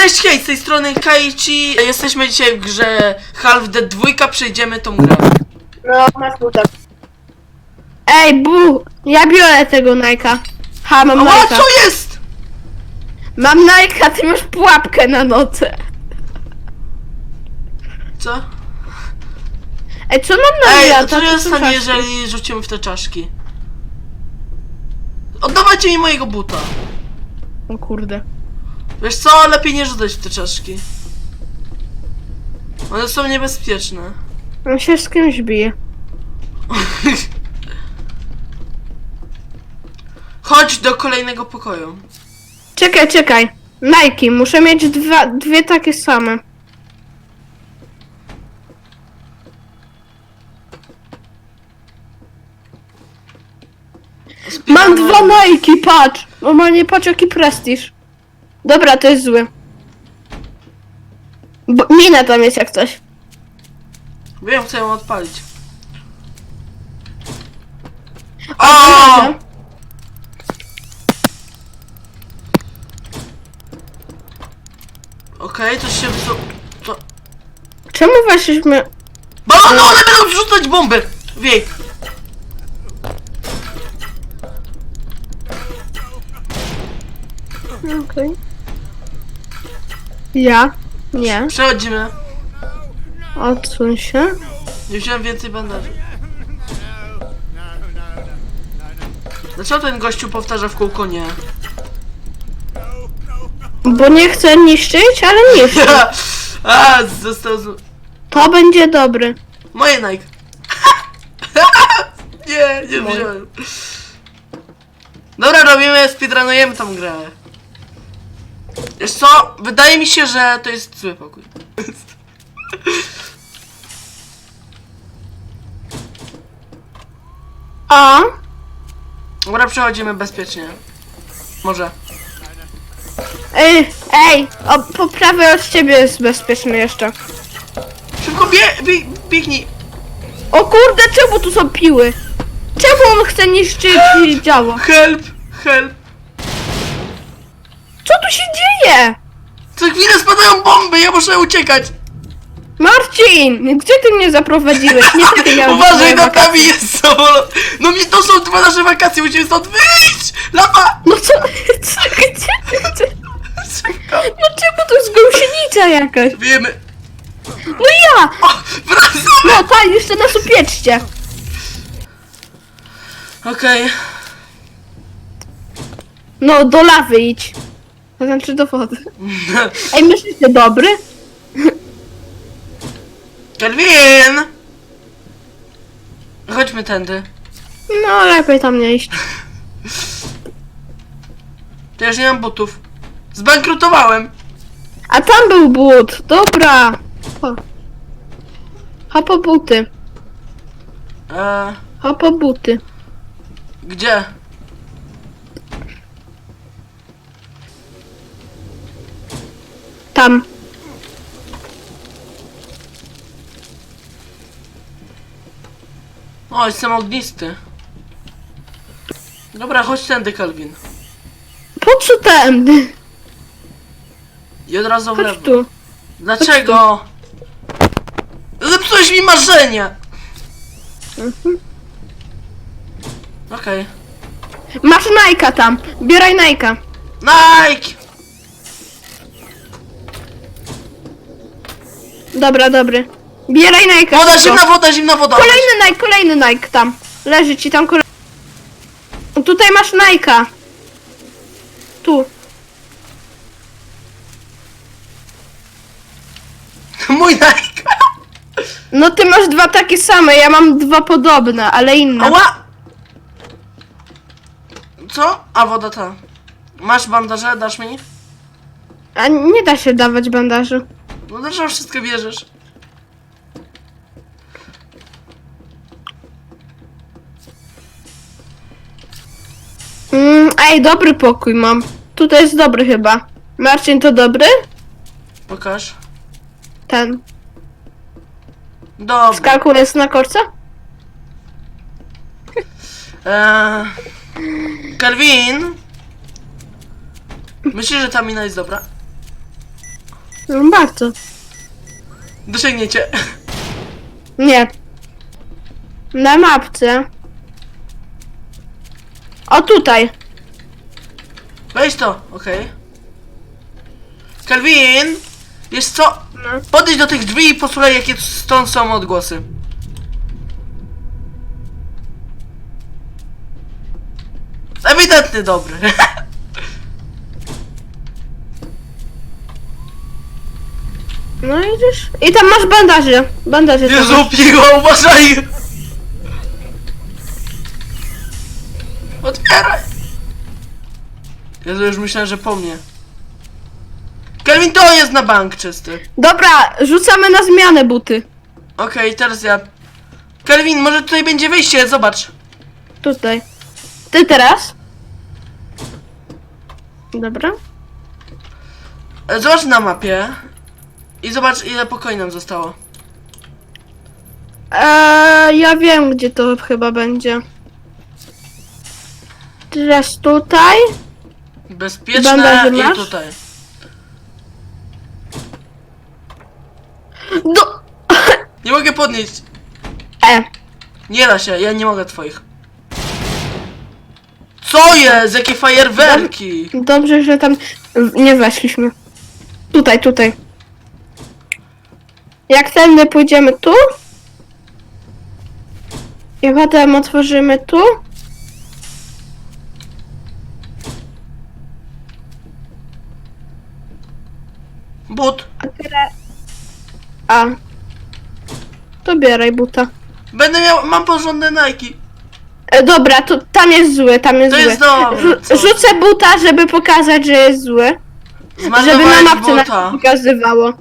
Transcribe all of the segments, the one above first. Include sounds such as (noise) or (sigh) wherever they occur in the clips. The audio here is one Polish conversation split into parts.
Cześć, hej, z tej strony Kaichi. Jesteśmy dzisiaj w grze Half Dead 2, przejdziemy tą grę. No, masz butek. Ej, bu! Ja biorę tego Nike'a. Ha, mam Ała, Nike'a. co jest? Mam Nike'a, ty masz pułapkę na nocę. Co? Ej, co nam Ej, nabija? a co są stanie, jeżeli rzucimy w te czaszki? Oddawajcie mi mojego buta. O kurde. Wiesz co, lepiej nie rzucać w te czaszki. One są niebezpieczne. On się z kimś bije. (laughs) Chodź do kolejnego pokoju. Czekaj, czekaj. Nike, muszę mieć dwa, dwie takie same. Mam dwa Nike, patrz! Normalnie patrz jaki prestiż. Dobra, to jest zły. Bo, mina tam jest jak coś. Wiem, chcę ją odpalić. O! Okej, to się... To, to... Czemu weszliśmy... Balony, one będą rzucać bomby! Wiej! Okej. Ja? Nie. Przechodzimy. Odsuń się. Nie wziąłem więcej bandaży. Dlaczego ten gościu powtarza w kółko nie? Bo nie chcę niszczyć, ale niszczy. (laughs) A, został z... To będzie dobry. Moje Nike. (laughs) nie, nie wziąłem. Dobra, robimy, speedrunujemy tą grę. Wiesz co? Wydaje mi się, że to jest zły pokój. A? Dobra, przechodzimy bezpiecznie. Może. Ej, ej, o, po prawej od ciebie jest bezpieczny jeszcze. Szybko bie, bie, biegnij. O kurde, czemu tu są piły? Czemu on chce niszczyć działo? Help, help. Dzieje? Co chwilę spadają bomby, ja muszę uciekać. Marcin, gdzie ty mnie zaprowadziłeś? Nie ty, ty miałeś Uważaj, wakacje. nami jest samolot. No mi to są dwa nasze wakacje, musimy stąd wyjść. Lama. No co, (laughs) co, gdzie, gdzie? No czemu to jest gąsienica jakaś? Wiemy. No ja! O, wracamy. No tak, jeszcze nas upieczcie. Okej. No, do lawy idź. To znaczy do wody. (laughs) Ej, myślicie dobry? Kelvin! Chodźmy tędy. No, lepiej tam nie iść. (laughs) To już nie mam butów. Zbankrutowałem. A tam był but, dobra. O. Hop po buty. Eee, Hop po buty. gdzie? Tam. O, jestem ognisty. Dobra, chodź tędy, Kelvin. Po co tędy? I od razu w Chodź lewo. tu. Dlaczego? Zepsułeś mi marzenia! Mhm. Okej. Masz Nike'a tam. Bieraj Nike'a. Nike! Dobra, dobry. Bieraj Nike'a. Woda, zimna woda, zimna woda! Kolejny Nike, kolejny Nike tam. Leży ci tam kolejny. Tutaj masz Nike'a. Tu. (laughs) Mój Nike! No ty masz dwa takie same, ja mam dwa podobne, ale inne. Ała! Co? A woda ta. Masz bandaże, dasz mi? A nie da się dawać bandaży. No dlaczego wszystko bierzesz? Mm, ej, dobry pokój mam. Tutaj jest dobry chyba. Marcin, to dobry? Pokaż. Ten. Dobra. Skalku jest na korce? Eee, Kelvin? Myślisz, że ta mina jest dobra? No bardzo. Dosięgniecie. Nie. Na mapce. O tutaj. Weź to, okej. Kelvin! Wiesz co? No. Podejdź do tych drzwi i posłuchaj jakie stąd są odgłosy. Ewidentny dobry. (laughs) No idziesz. I tam masz bandaże. Bandaże tam Jezu, masz. uważaj! Otwieraj! Jezu, już myślałem, że po mnie. Kelvin, to jest na bank czysty. Dobra, rzucamy na zmianę buty. Okej, teraz ja. Kelvin, może tutaj będzie wyjście, zobacz. Tutaj. Ty teraz? Dobra. E, Zobacz na mapie. I zobacz ile pokoi nam zostało. Eee, ja wiem, gdzie to chyba będzie. Teraz tutaj. Bezpieczne Bandaże i masz? tutaj. Do... (laughs) Nie mogę podnieść. E. Nie da się, ja nie mogę twoich. Co jest? Jakie fajerwerki? Dobrze, że tam nie weszliśmy. Tutaj, tutaj. Jak tędy pójdziemy tu? I potem otworzymy tu? But. A teraz... A. To bieraj buta. Będę miał, mam porządne Nike. E, dobra, to tam jest zły, tam jest To zły. jest dobre, co? rzucę buta, żeby pokazać, że jest zły. Żeby na Zmarnowałeś mapce buta. pokazywało.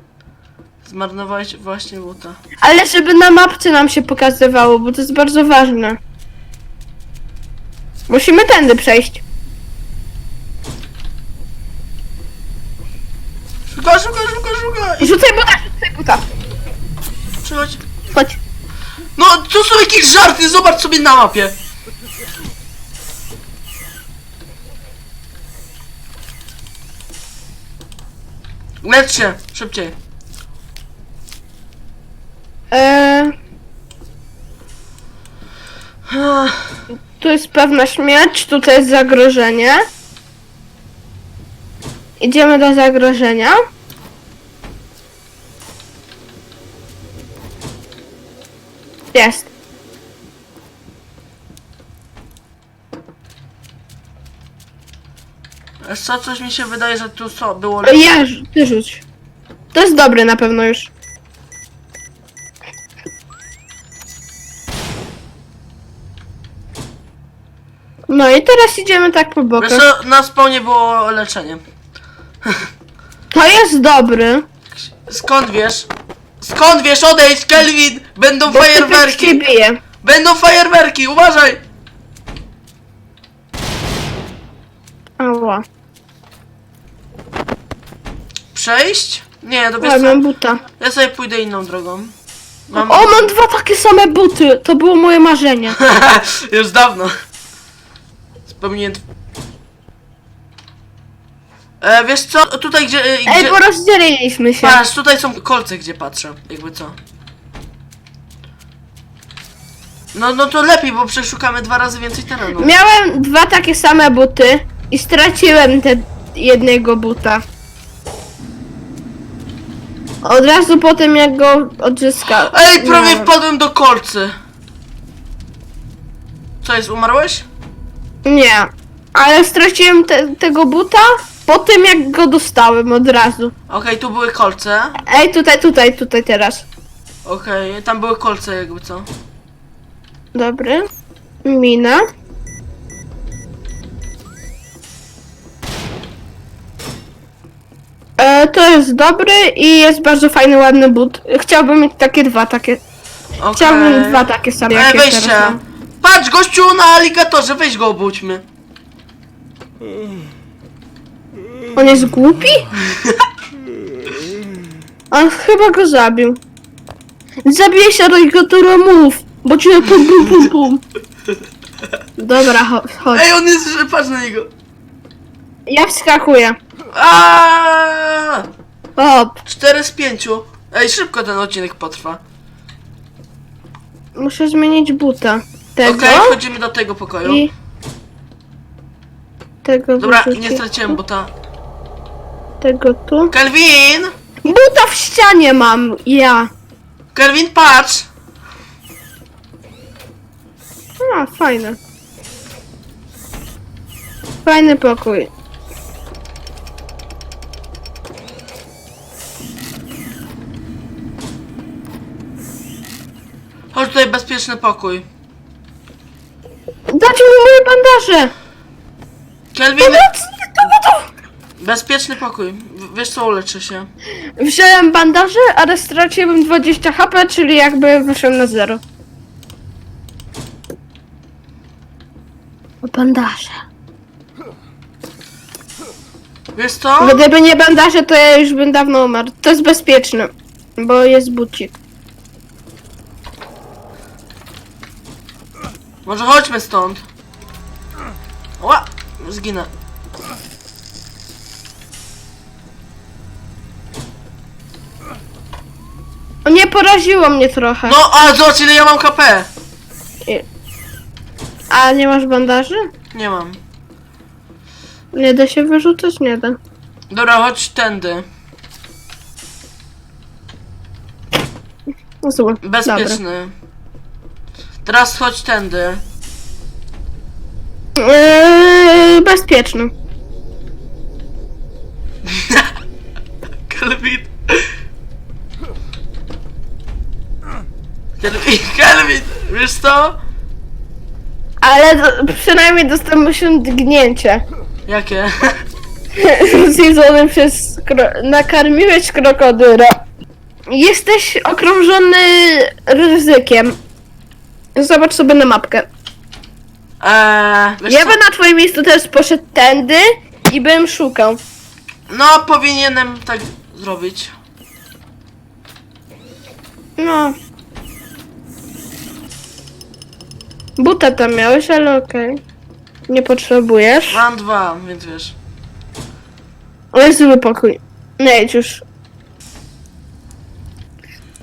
Zmarnowałeś właśnie buta. Ale żeby na mapce nam się pokazywało, bo to jest bardzo ważne. Musimy tędy przejść. Szukaj, szukaj, szukaj, szukaj. Rzucaj buta, rzucaj buta. Przychodź. Chodź. No, to są jakieś żarty, zobacz sobie na mapie. Lecz się, szybciej. Eee, tu jest pewna śmierć, tutaj jest zagrożenie. Idziemy do zagrożenia. Jest. Wiesz co, coś mi się wydaje, że tu co, było E, Ja, ty rzuć. To jest dobre na pewno już. No i teraz idziemy tak po Wiesz bokach. co, na spawnie było leczenie. To jest dobry. Skąd wiesz? Skąd wiesz? Odejdź, Kelvin! Będą Bo fajerwerki! się bije. Będą fajerwerki, uważaj! Ała. Przejść? Nie, to wiesz co, mam buta. ja sobie pójdę inną drogą. Mam... O, mam dwa takie same buty. To było moje marzenie. (laughs) Już dawno. Tw- E, wiesz co, tutaj gdzie... e, Ej, gdzie... bo rozdzieliliśmy się. Patrz, tutaj są kolce, gdzie patrzę, jakby co. No, no to lepiej, bo przeszukamy dwa razy więcej terenu. Miałem dwa takie same buty i straciłem te jednego buta. Od razu po tym jak go odzyskał. Ej, prawie No. wpadłem do kolcy. Co jest, umarłeś? Nie, ale straciłem te, tego buta po tym jak go dostałem od razu. Okej, tu były kolce. Ej, tutaj, tutaj, tutaj teraz. Okej, tam były kolce, jakby co. Dobry. Mina. E, to jest dobry i jest bardzo fajny, ładny but. Chciałbym mieć takie dwa, takie. Okej. Chciałbym dwa takie same, E, jak ja weźcie. teraz mam. Patrz, gościu na aligatorze, weź go obudźmy. On jest głupi? On chyba go zabił. Zabij się aligatora, mów, bo cię pum pum pum pum. Dobra, cho- chodź. Ej, on jest, patrz na niego. Ja wskakuję. Aaaa! Hop. 4 z 5. Ej, szybko ten odcinek potrwa. Muszę zmienić buta. Tego Okej, wchodzimy do tego pokoju. i... Tego Dobra, wyrzucić. nie straciłem buta. Tego tu. Kelvin! Buta w ścianie mam, ja. Kelvin, patrz! A, fajne. Fajny pokój. Chodź tutaj, bezpieczny pokój. Dajcie mi moje bandaże! Kelvin, Pomoc! Pomoc! bezpieczny pokój. W- Wiesz co, uleczę się. Wziąłem bandaże, ale straciłem 20 HP, czyli jakby wyszedłem na zero. O bandaże. Wiesz co? Gdyby nie bandaże, to ja już bym dawno umarł. To jest bezpieczne, bo jest bucik. Może chodźmy stąd. Ła! Zginę. O nie, poraziło mnie trochę. No, a zobacz ile ja mam KP. A nie masz bandaży? Nie mam. Nie da się wyrzucać? Nie da. Dobra, chodź tędy. No. Dobra. Bezpieczny. Teraz chodź tędy. Eee, bezpieczny. (laughs) Kelvin. Kelvin, Kelvin, wiesz co? Ale do, przynajmniej dostałem osiągnięcie. Jakie? (laughs) Zjedzony przez... Kro- nakarmiłeś krokodyla. Jesteś okrążony ryzykiem. Zobacz sobie na mapkę. Eee, wiesz Ja co? bym na twoim miejscu też poszedł tędy i bym szukał. No, powinienem tak zrobić. No. Buta tam miałeś, ale okej. Nie potrzebujesz. Mam dwa, więc wiesz. Ale zły pokój. Nie idź już.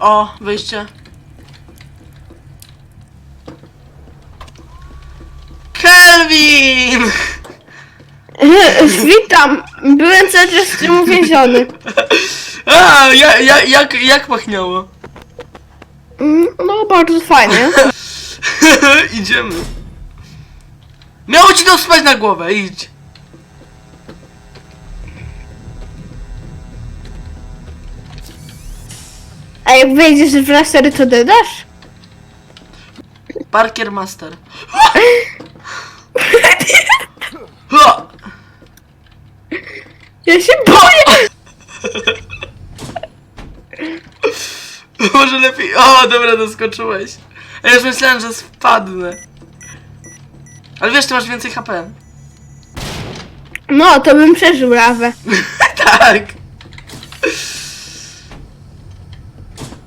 O, wyjście. Kelvin! (laughs) Witam! Byłem cały czas w tym uwięziony. A, ja, ja, jak, jak pachniało? Mm, No, bardzo fajnie. (laughs) Idziemy. Miało ci to spać na głowę, idź. A jak wejdziesz w lasery, to dodasz? Parker Master. (laughs) Ha! Ja się boję! (laughs) Może lepiej. O, dobra, doskoczyłeś. Ja już myślałem, że spadnę. Ale wiesz, ty masz więcej HP. No, to bym przeżył lawę. (laughs) tak.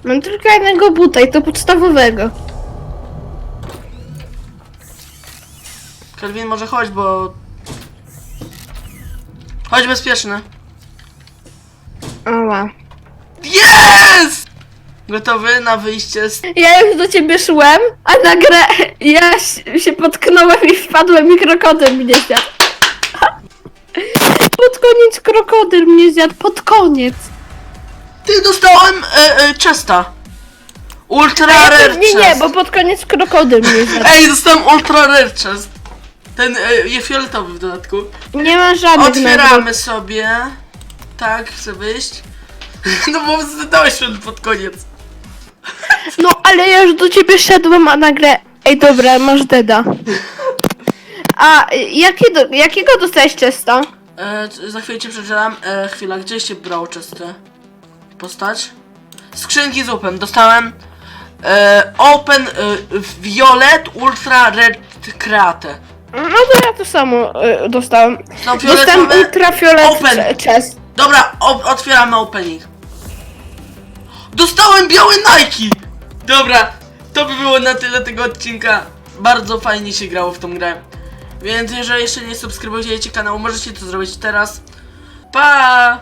Mam tylko jednego buta i to podstawowego. Kelvin, może chodź, bo... Chodź bezpieczny. Oła. Jest! Gotowy na wyjście z... Ja już do ciebie szłem, a nagle ja się- potknąłem i wpadłem i krokodyl mnie zjadł. Pod koniec krokodyl mnie zjadł, pod koniec. Ty dostałem e, e, chesta. Ultra ja rare nie, chest. bo pod koniec krokodyl mnie zjadł. Ej, dostałem ultra rare chest. Ten e, jest fioletowy w dodatku. Nie ma żadnych nagród. Otwieramy sobie. Tak, chcę wyjść. (laughs) No bo zdałeś się pod koniec. No, ale ja już do ciebie szedłem, a nagle... Ej, dobra, masz deda. A jaki do, jakiego dostałeś często? E, c- za chwilę cię przeczytam. E, chwila, gdzieś się brało czesty? Postać? Skrzynki z open. Dostałem e, open e, violet ultra red create. No to ja to samo y, dostałem. Są Dostałem fioletowe. ultrafiolet Open. chest. Dobra, o, otwieramy opening. Dostałem białe Nike! Dobra, to by było na tyle tego odcinka. Bardzo fajnie się grało w tą grę. Więc jeżeli jeszcze nie subskrybujecie kanału, możecie to zrobić teraz. Pa!